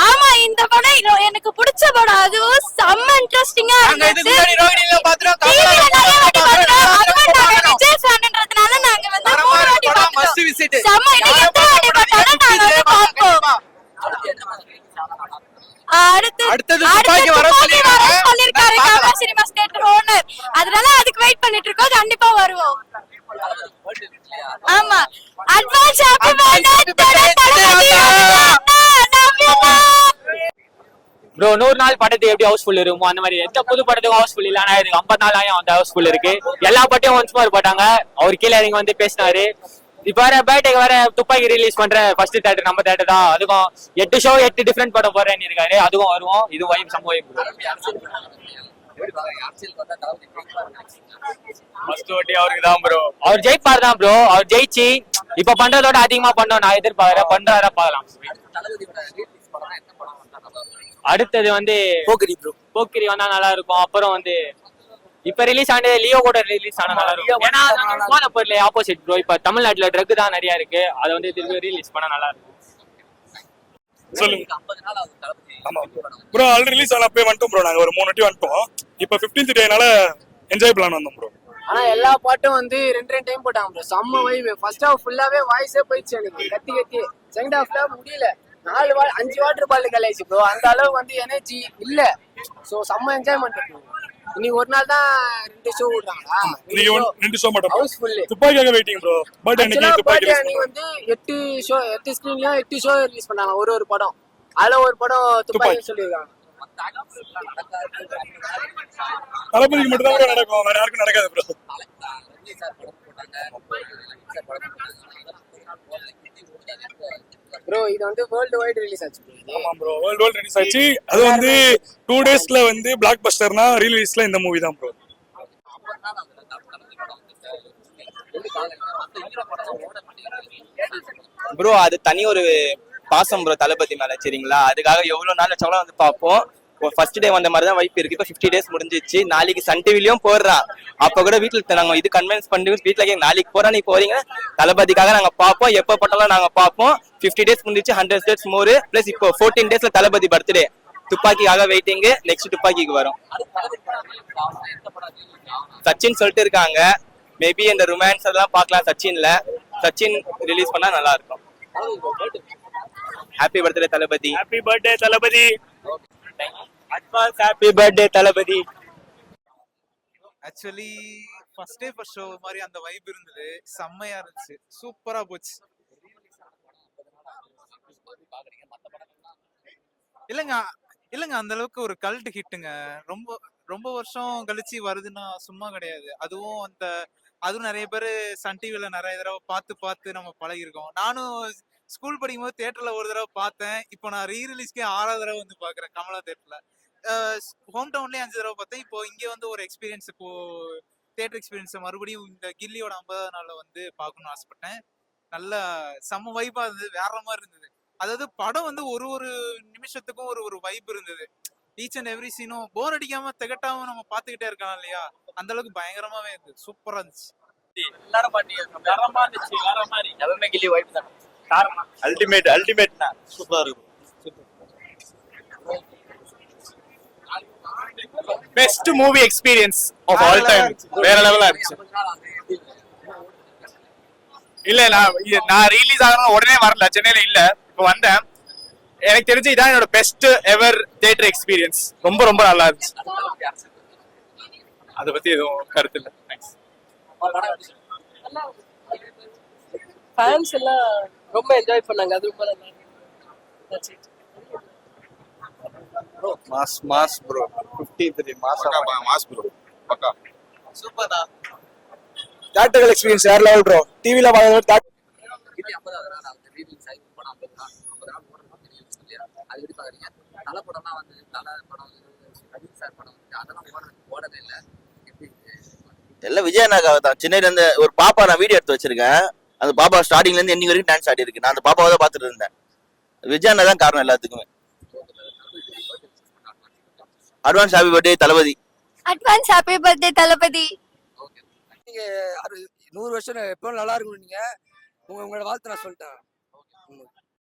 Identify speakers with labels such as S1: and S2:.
S1: ஆமா. இந்த படம் எனக்கு பிடிச்ச படம். அதுவும் செம்ம இன்ட்ரெஸ்டிங்கா இருந்துச்சு. விஜய் நாங்க வந்து மூணு வாட்டி பார்த்தோம் இன்னைக்கு எத்தனை வாட்டி ஓனர். அதனால அதுக்கு வெயிட் பண்ணிட்டு இருக்கோம். கண்டிப்பா வருவோம். ஆமா. அட்வான்ஸ்
S2: நூறு நாள் படத்துக்கு எப்படி ஹவுஸ்ஃபுல் இருக்குமோ அந்த மாதிரி. எந்த புது படத்துக்கும் ஹவுஸ்ஃபுல் இல்ல ஆனா இதுக்கு ஐம்பது நாள் ஆயும் அந்த ஹவுஸ்ஃபுல் இருக்கு. எல்லா பட்டையும் ஒன்ஸ் மோர் போட்டாங்க அவர் கீழே இறங்கி வந்து பேசினாரு. இப்ப வேற பேட்டைக்கு வேற துப்பாக்கி ரிலீஸ் பண்ற ஃபர்ஸ்ட் தேட்டர் நம்ம தேட்டர் தான். அதுக்கும் எட்டு ஷோ எட்டு டிஃப்ரெண்ட் படம் போறேன்னு இருக்காரு. அதுவும் வருவோம். இது வைப் சம வைப்
S3: ஃபர்ஸ்ட் வாட்டி அவருக்கு தான் ப்ரோ
S2: அவர் ஜெயிப்பார் தான் ப்ரோ அவர் ஜெயிச்சு இப்ப பண்றதோட அதிகமா பண்ணோம். நான் எதிர்பார்க்கறேன். பண்றாரா பார்க்கலாம். அடுத்தது வந்து
S3: போக்கரி ப்ரோ
S2: போக்கிரி வந்தா நல்லா இருக்கும் அப்புறம் வந்து இப்ப ரிலீஸ் ஆனது லியோ கூட ரிலீஸ் ஆனா நல்லா இருக்கும். ஏன்னா பொருள் ஆப்போசிட் ப்ரோ இப்ப தமிழ்நாட்டுல ட்ரக் தான் நிறைய இருக்கு. அதை வந்து திருப்பி ரிலீஸ் பண்ணா நல்லா இருக்கும்.
S4: சொல்லுங்க. ஆமா. ப்ரோ ஆல்ரெடி ரிலீஸ் ஆன போய் வந்துட்டோம் ப்ரோ நாங்க ஒரு மூணு வாட்டி வந்துட்டோம். இப்போ 15th டேனால என்ஜாய் பண்ணலாம் வந்தோம் ப்ரோ
S5: ஆனா எல்லா பாட்டும் வந்து ரெண்டு ரெண்டு டைம் போட்டாங்க ப்ரோ செம்ம வைவு ஃபர்ஸ்ட் ஹாஃப் ஃபுல்லாவே வாய்ஸே போயிடுச்சு எனக்கு. கத்தி கத்தி. செகண்ட் ஹாஃப்ல முடியல. நாலு வா அஞ்சு வாட்டர் பால் கலைச்சு ப்ரோ அந்த அளவுக்கு வந்து எனர்ஜி இல்ல. சோ செம்ம என்ஜாய்மெண்ட் ப்ரோ இன்னைக்கு ஒரு நாள் தான் ரெண்டு ஷோ விடுறாங்களா?
S4: ஒன்- ரெண்டு ஷோ மட்டும்.
S5: ஹவுஸ் ஃபுல்லு
S4: துப்பாக்கியாக வெயிட்டிங் ப்ரோ பட் அன்னைக்கு துப்பாக்கி
S5: அன்னைக்கு வந்து எட்டு ஷோ எட்டு ஸ்கிரீன்லயும் எட்டு ஷோ ரிலீஸ் பண்ணாங்க. ஒரு ஒரு படம். அதுல ஒரு படம் துப்பாக்கி. சொல்லியிருக்காங்க.
S4: தளபதிக்கு மட்டும் தான் ப்ரோ நடக்கும். வேற யாருக்கும் நடக்காது ப்ரோ
S5: ப்ரோ இது வந்து வேர்ல்டு வைடு ரிலீஸ் ஆச்சு.
S4: ஆமா ப்ரோ வேர்ல்ட் வேர்ல்ட் ரிலீஸ் ஆச்சு. அது வந்து டூ டேஸ்ல வந்து பிளாக் பஸ்டர்னா ரிலீஸ்ல இந்த மூவி தான் ப்ரோ
S3: ப்ரோ அது தனி ஒரு பாசம் ப்ரோ தளபதி மேல சரிங்களா? அதுக்காக எவ்வளவு நாள் வச்சாலும் வந்து பார்ப்போம். ஃபர்ஸ்ட் டே வந்த மாதிரி தான் வைப் இருக்கு. இப்போ ஃபிஃப்டி டேஸ் முடிஞ்சிச்சு. நாளைக்கு சன் டிவிலையும் போடுறா. அப்போ கூட வீட்டில் நாங்க இது கன்வின்ஸ் பண்ணி வீட்டில் கேட்க நாளைக்கு போறா நீ போறீங்க தளபதிக்காக நாங்க பார்ப்போம். எப்போ பட்டாலும் நாங்கள் பார்ப்போம். ஃபிஃப்டி டேஸ் முடிஞ்சிச்சு ஹண்ட்ரட் டேஸ் மோர் பிளஸ் இப்போ ஃபோர்டீன் டேஸ்ல தளபதி பர்த்டே துப்பாக்கிக்காக வெயிட்டிங் நெக்ஸ்ட் துப்பாக்கிக்கு வரும். சச்சின் சொல்லிட்டு இருக்காங்க. மேபி இந்த ரொமான்ஸ் எல்லாம் பார்க்கலாம். சச்சின்ல. சச்சின் ரிலீஸ் பண்ணா நல்லா இருக்கும். Happy birthday Thalapathy.
S4: Happy birthday Thalapathy.
S3: Advance happy birthday Thalapathy.
S6: Actually first day first show மாதிரி அந்த வைப் இருந்தது. செம்மையா இருந்துச்சு. சூப்பரா போச்சு. இல்லைங்க இல்லைங்க அந்த அளவுக்கு ஒரு கல்ட் ஹிட்டுங்க ரொம்ப ரொம்ப வருஷம் கழிச்சு வருதுன்னா சும்மா கிடையாது. அதுவும் அந்த அதுவும் நிறைய பேர் சன் டிவில நிறைய தடவை பார்த்து பார்த்து நம்ம பழகிருக்கோம் நானும் ஸ்கூல் படிக்கும்போது தியேட்டர்ல ஒரு தடவை பார்த்தேன். இப்போ நான் ரீ ரிலீஸ்க்கே ஆறாவது தடவை வந்து பாக்குறேன் கமலா தேட்டர்ல ஹோம் டவுன்லயே அஞ்சு தடவை பார்த்தேன். இப்போ இங்க வந்து ஒரு எக்ஸ்பீரியன்ஸ் இப்போ தேட்டர் எக்ஸ்பீரியன்ஸ் மறுபடியும் இந்த கில்லியோட ஐம்பதாவது நாள்ல வந்து பார்க்கணும்னு ஆசைப்பட்டேன். நல்ல செம்ம வைப்பா இருந்தது. வேற மாதிரி இருந்தது. அதாவது படம் வந்து ஒரு ஒரு நிமிஷத்துக்கும் ஒரு ஒரு வைப் இருந்தது. ஈச் அண்ட் எவ்ரி சீனும் போர் அடிக்காம திகட்டாம நம்ம பார்த்துக்கிட்டே இருக்கலாம் இல்லையா? அந்த அளவுக்கு பயங்கரமாவே இருந்தது. சூப்பரா இருந்துச்சு.
S4: அல்டிமேட் அல்டிமேட் சூப்பரா இருக்கும்.
S7: Best movie experience of all time வேற லெவலா இருந்துச்சு. இல்ல நான் இது- நான் ரிலீஸ் ஆகணும் உடனே வரல. சென்னையில இல்ல. இப்போ வந்தேன். எனக்கு தெரிஞ்சு இதான் என்னோட பெஸ்ட் எவர் தியேட்டர் எக்ஸ்பீரியன்ஸ் ரொம்ப ரொம்ப நல்லா இருந்துச்சு. அதை பத்தி எதுவும் கருத்து இல்லை. தேங்க்ஸ்
S8: ஃபேன்ஸ் எல்லாம் ரொம்ப என்ஜாய் பண்ணாங்க. அது ரொம்ப நல்லா it.
S9: Mass mass bro 53 mass mass bro பக்கா.
S6: சூப்பர்டா
S4: தியேட்டர்கள் எக்ஸ்பீரியன்ஸ் வேற லெவல் ப்ரோ டிவில பார்க்கறது
S9: எல்லாம் விஜய் அண்ணாக்காக தான். சென்னையில இருந்து ஒரு பாப்பா நான் வீடியோ எடுத்து வச்சிருக்கேன். அந்த பாப்பா ஸ்டார்டிங்ல இருந்து எண்டிங் வரைக்கும் டான்ஸ் ஆடி இருக்கு நான் அந்த பாப்பாவை தான் பார்த்துட்டு இருந்தேன். விஜய் அண்ணா தான் காரணம் எல்லாத்துக்குமே. Advance happy birthday Thalapathy.
S1: Advance happy birthday Thalapathy.
S8: நீங்க நூறு வருஷம் எப்பவும் நல்லா இருக்கணும் நீங்க. உங்க உங்களோட வாழ்த்து நான் சொல்லிட்டேன்.